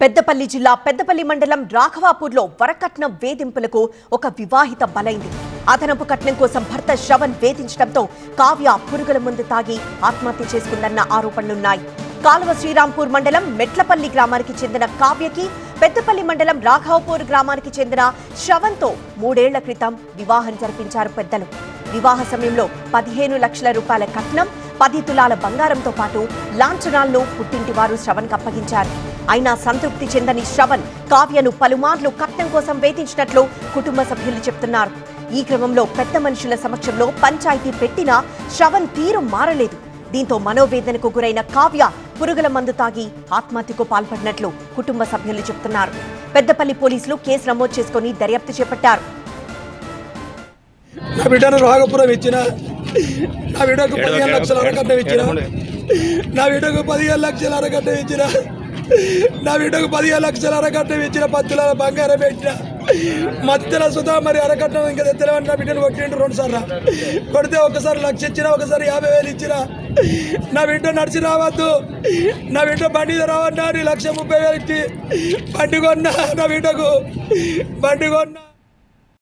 పెద్దపల్లి జిల్లా పెద్దపల్లి మండలం రాఘవాపూర్లో వరకట్నం వేధింపులకు ఒక వివాహిత బలైంది. అదనపు కట్నం కోసం భర్త శ్రవణ్ వేధించడంతో కావ్య పురుగుల ముందు తాగి ఆత్మహత్య చేసుకుందన్న ఆరోపణలున్నాయి. కాలువ శ్రీరాంపూర్ మండలం మెట్లపల్లి గ్రామానికి చెందిన కావ్యకి పెద్దపల్లి మండలం రాఘవపూర్ గ్రామానికి చెందిన శ్రవణ్తో మూడేళ్ళ క్రితం వివాహం జరిపించారు పెద్దలు. వివాహ సమయంలో పదిహేను లక్షల రూపాయల కట్నం పది తులాల బంగారంతో పాటు లాంఛనాలను పుట్టింటి వారు శ్రవణ్కి అప్పగించారు. అయినా సంతృప్తి చెందని శ్రవణ్ కావ్యను పలుమార్లు కట్నం కోసం వేధించినట్లు కుటుంబ సభ్యులు చెప్తున్నారు. ఈ క్రమంలో పెద్ద మనుషుల సమక్షంలో పంచాయతీ పెట్టినా శ్రవణ్ తీరు మారలేదు. దీంతో మనోవేదనకు గురైన కావ్య పురుగుల మందు తాగి ఆత్మహత్యకు పాల్పడినట్లు కుటుంబ సభ్యులు చెప్తున్నారు. పెద్దపల్లి పోలీసులు కేసు నమోదు చేసుకుని దర్యాప్తు చేపట్టారు. నా బిడ్డను రాగపురం ఇచ్చిన నా బిడ్డకు పదిహేను లక్షల అరకట్నం ఇచ్చిన నా బిడ్డకు పదిహేను లక్షల అరకట్నం ఇచ్చిన నా బిడ్డకు పదిహేను లక్షల అరకట్నం ఇచ్చిన పత్తుల బంగారం పెట్టిన. మధ్యలో సుధా మరి అరకట్నం ఇంకా తెలవని నా బిడ్డను కొట్టిండు రెండు సార్లు కొడితే ఒకసారి లక్ష ఇచ్చిన ఒకసారి యాభై వేలు ఇచ్చిన. నా బిడ్డ నడిచి రావద్దు. నా బిడ్డ బండి రావన్నా నీ లక్ష ముప్పై వేలు ఇచ్చి బండి కొన్నా నా బిడ్డకు. బండి కొన్నా.